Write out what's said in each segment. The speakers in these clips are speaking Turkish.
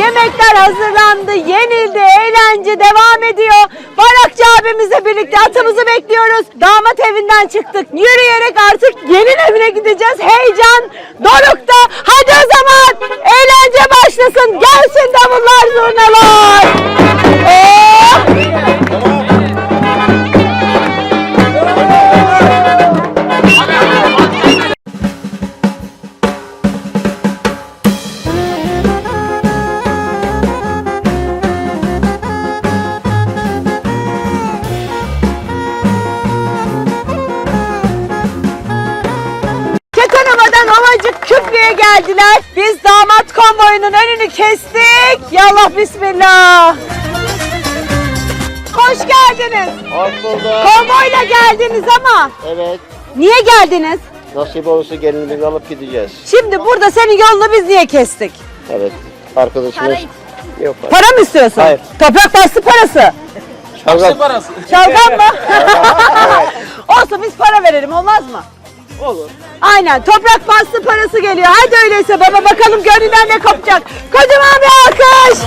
Yemekler hazırlandı, yenildi, eğlence devam ediyor. Barakçı abimizle birlikte atımızı bekliyoruz. Damat evinden çıktık. Yürüyerek artık gelin evine gideceğiz. Heyecan dorukta. Hadi o zaman eğlence başlasın. Gelsin davullar, zurnalar. Geldiler. Biz damat konvoyunun önünü kestik. Yallah bismillah. Hoş geldiniz. Hoş bulduk. Konvoyla geldiniz ama Evet. niye geldiniz? Nasip olursa gelinimizi alıp gideceğiz. Şimdi burada senin yolunu biz niye kestik? Evet. Arkadaşımız yok. Para mı istiyorsun? Hayır. Toprak bastı parası. Şalgam. Çalgan mı? Olsun biz para verelim olmaz mı? Olur. Aynen toprak bastı parası geliyor. Hadi öyleyse baba bakalım gönlünden ne kopacak. Kocaman bir alkış.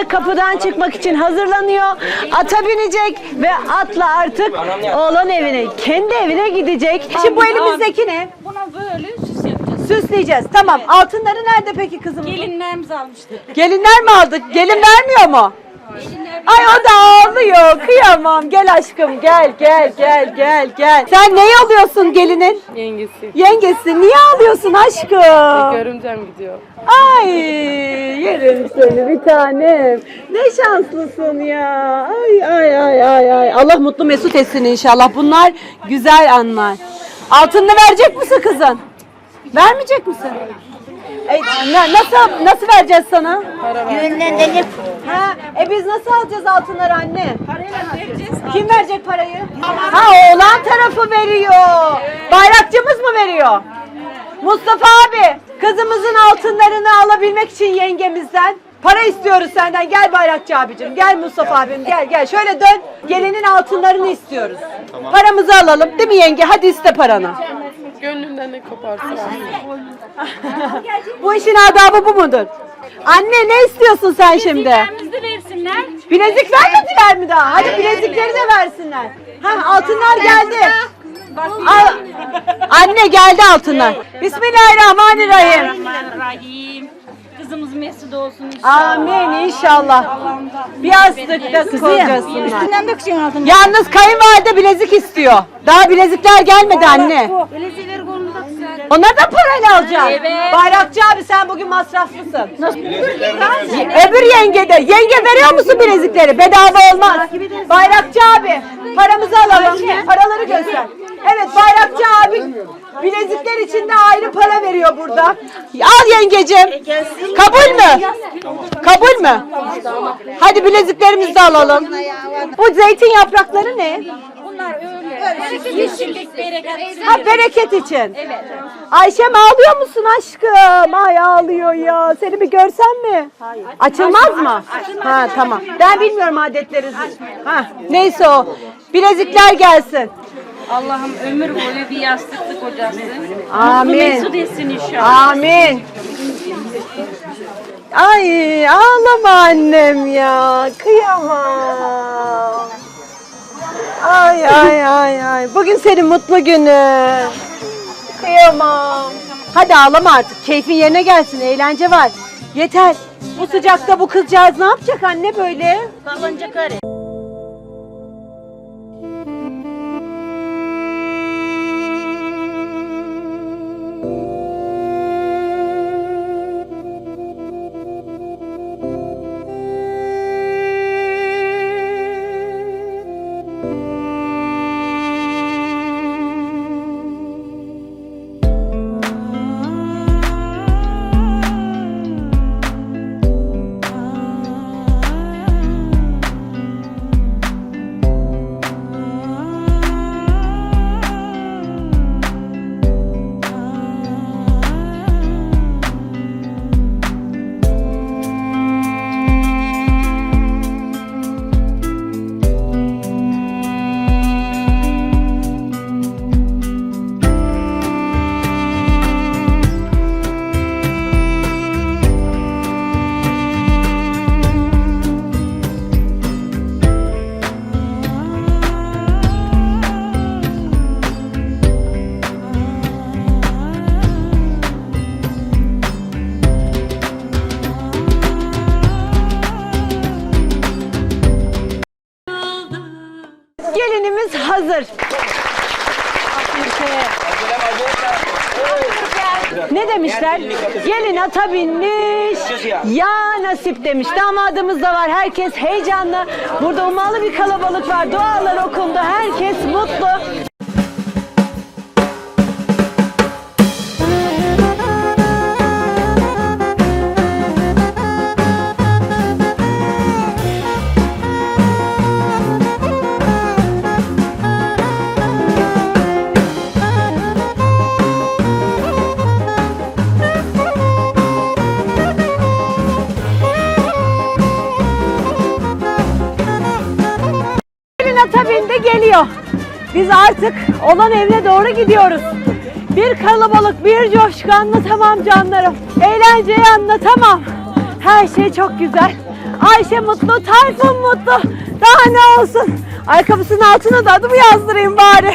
Anda kapıdan çıkmak için hazırlanıyor. Ata binecek ve atla artık oğlan evine, kendi evine gidecek. Şimdi bu elimizdeki ne? Buna böyle süs yapacağız. Süsleyeceğiz. Tamam. Altınları nerede peki kızım? Gelinlerimizi almıştık. Gelinler mi aldık? Gelin vermiyor mu? Ay o da ağlıyor. Kıyamam. Gel aşkım gel gel gel gel gel. Sen ne alıyorsun gelinin? Yengesi. Yengesi. Niye ağlıyorsun aşkım? Görümcem gidiyor. Ay yerim seni bir tanem. Ne şanslısın ya. Ay ay ay ay ay. Allah mutlu mesut etsin inşallah. Bunlar güzel anlar. Altınını verecek misin kızın? Vermeyecek misin? E, na- nasıl nasıl vereceğiz sana? Yönlendirip Ha, e biz nasıl alacağız altınları anne? Kim verecek parayı? Ha oğlan tarafı veriyor. Bayrakçımız mı veriyor? Mustafa abi kızımızın altınlarını alabilmek için yengemizden para istiyoruz senden. Gel Bayrakçı abicim. Gel Mustafa abim gel gel. Şöyle dön. Gelinin altınlarını istiyoruz. Paramızı alalım. Değil mi yenge? Hadi iste paranı. Gönlünden ne koparsa. bu işin adabı bu mudur? Anne ne istiyorsun sen şimdi? Bileziklerimizi versinler. Bilezik vermediler mi daha? Hadi bilezikleri de versinler. Ha altınlar geldi. Al. Anne geldi altınlar. Bismillahirrahmanirrahim. Bismillahirrahmanirrahim. Kızımız mesut olsun inşallah. Amin inşallah. Bir yastıkta kocasınlar. Üstünden dökeceksin altını. Yalnız kayınvalide bilezik istiyor. Daha bilezikler gelmedi anne. Bilezileri kolunda güzel. Onları da parayla alacaksın. Evet. Bayrakçı abi sen bugün masraflısın. Öbür yenge de. Yenge veriyor musun bilezikleri? Bedava olmaz. Bayrakçı abi paramızı alalım. Paraları göster. Evet Bayrakçı abi bilezikler için de ayrı para veriyor burada. Al yengecim. Kabul mü? Kabul mü? Hadi bileziklerimizi de alalım. Bu zeytin yaprakları ne? Ha bereket için. Evet. Ayşem ağlıyor musun aşkım? Ay ağlıyor ya. Seni bir görsem mi? Hayır. Açılmaz mı? Ha tamam. Ben bilmiyorum adetlerinizi. Ha neyse o. Bilezikler gelsin. Allah'ım ömür boyu bir yastıklı kocası. Amin. Mesut etsin inşallah. Amin. Ay ağlama annem ya. Kıyamam. Ay ay ay ay. Bugün senin mutlu günün. Kıyamam. Hadi ağlama artık. Keyfin yerine gelsin. Eğlence var. Yeter. Bu sıcakta bu kızcağız ne yapacak anne böyle? Sallanacak gari. Ne demişler? Gelin ata binmiş, ya nasip demiş. Damadımız da var, herkes heyecanlı. Burada umalı bir kalabalık var, dualar okundu, herkes mutlu. Bindi geliyor. Biz artık olan evine doğru gidiyoruz. Bir kalabalık, bir coşku anlatamam canlarım. Eğlenceyi anlatamam. Her şey çok güzel. Ayşe mutlu, Tayfun mutlu. Daha ne olsun? Ayakkabısının altına da adımı yazdırayım bari.